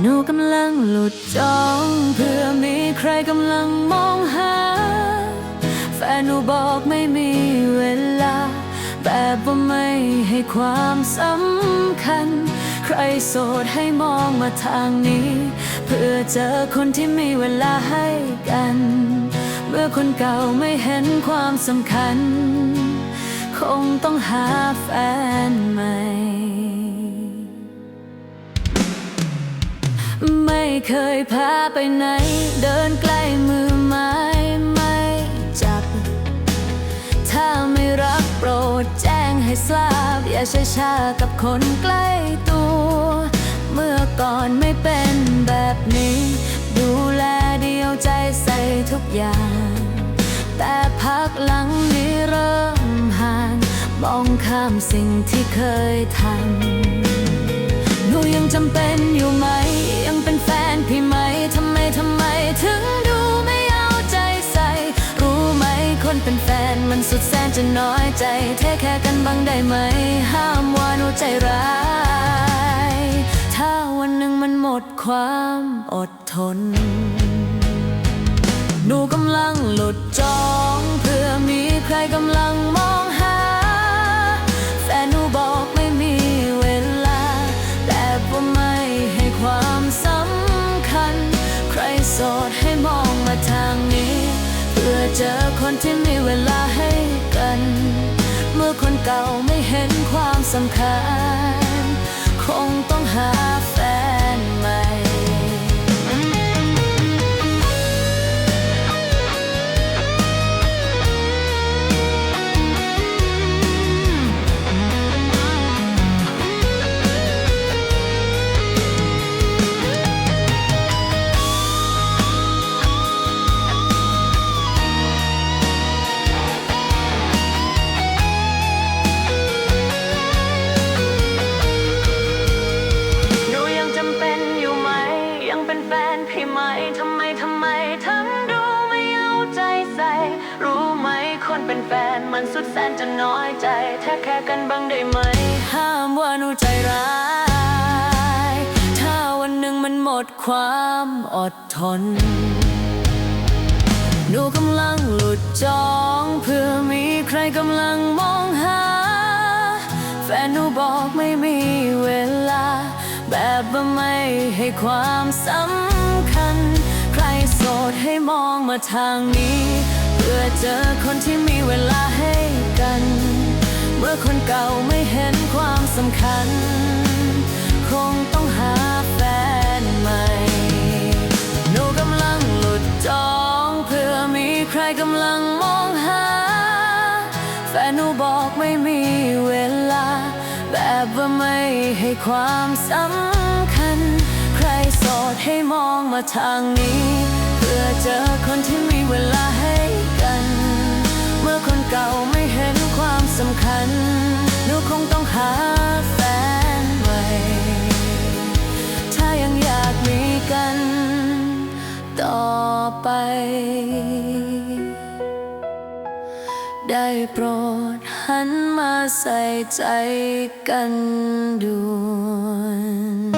หนูกำลังหลุดจอง เพื่อมีใครกำลังมองหา แฟนูบอกไม่มีเวลา แต่ว่าไม่ให้ความสำคัญ ใครโสดให้มองมาทางนี้ เพื่อเจอคนที่มีเวลาให้กัน เมื่อคนเก่าไม่เห็นความสำคัญ คงต้องหาแฟนใหม่ ไม่เคยพาไปไหน เดินใกล้มือไม้ไม่จับ ถ้าไม่รักโปรดจ ให้ทราบ อย่าช้าชากับคนใกล้ตัว เมื่อก่อนไม่เป็นแบบนี้ ดูแลเดียวใจใส่ทุกอย่าง แต่พักหลังนี้เริ่มห่าง มองข้ามสิ่งที่เคยทำหนูยังจำเป็นอยู่ไหม สุดแสนจะน้อยใจเทแค่กันบ้างได้ไหม ห้ามว่าหนูใจร้าย ถ้าวันหนึ่งมันหมดความอดทน หนูกำลังหลุดจองเพื่อมีใครกำลังมองหา แฟนหนูบอกไม่มีเวลา แต่ว่าไม่ให้ความสำคัญ ใครโสดให้มองมาทางนี้ เพื่อเจอคนที่ สำคัญ เป็นแฟนพี่ไหมทำไมทำไมทำดูไม่เอาใจใส่ รู้ไหมคนเป็นแฟนมันสุดแสนจะน้อยใจ แท้แค่กันบ้างได้ไหม ห้ามว่าหนูใจร้าย ถ้าวันหนึ่งมันหมดความอดทน หนูกำลังหลุดจองเพื่อมีใครกำลังมองหา แฟนหนูบอกไม่มีเวลา แบบว่าไม่ให้ความสำคัญ ดให้มองมาทางนี้ เพื่อเจอคนที่มีเวลาให้กัน เมื่อคนเก่าไม่เห็นความสำคัญ คงต้องหาแฟนใหม่หนูกำลังหลุดจองเพื่อมีใครกำลังมองหา แฟนหนูบอกไม่มีเวลา แบบว่าไม่ให้ความสำคัญ ใครโสดให้มองมาทางนี้ เจอคนที่มีเวลาให้กัน เมื่อคนเก่าไม่เห็นความสำคัญหนูคงต้องหาแฟนใหม่ ถ้ายังอยากมีกัน ต่อไป ได้โปรดหันมาใส่ใจกันด้วย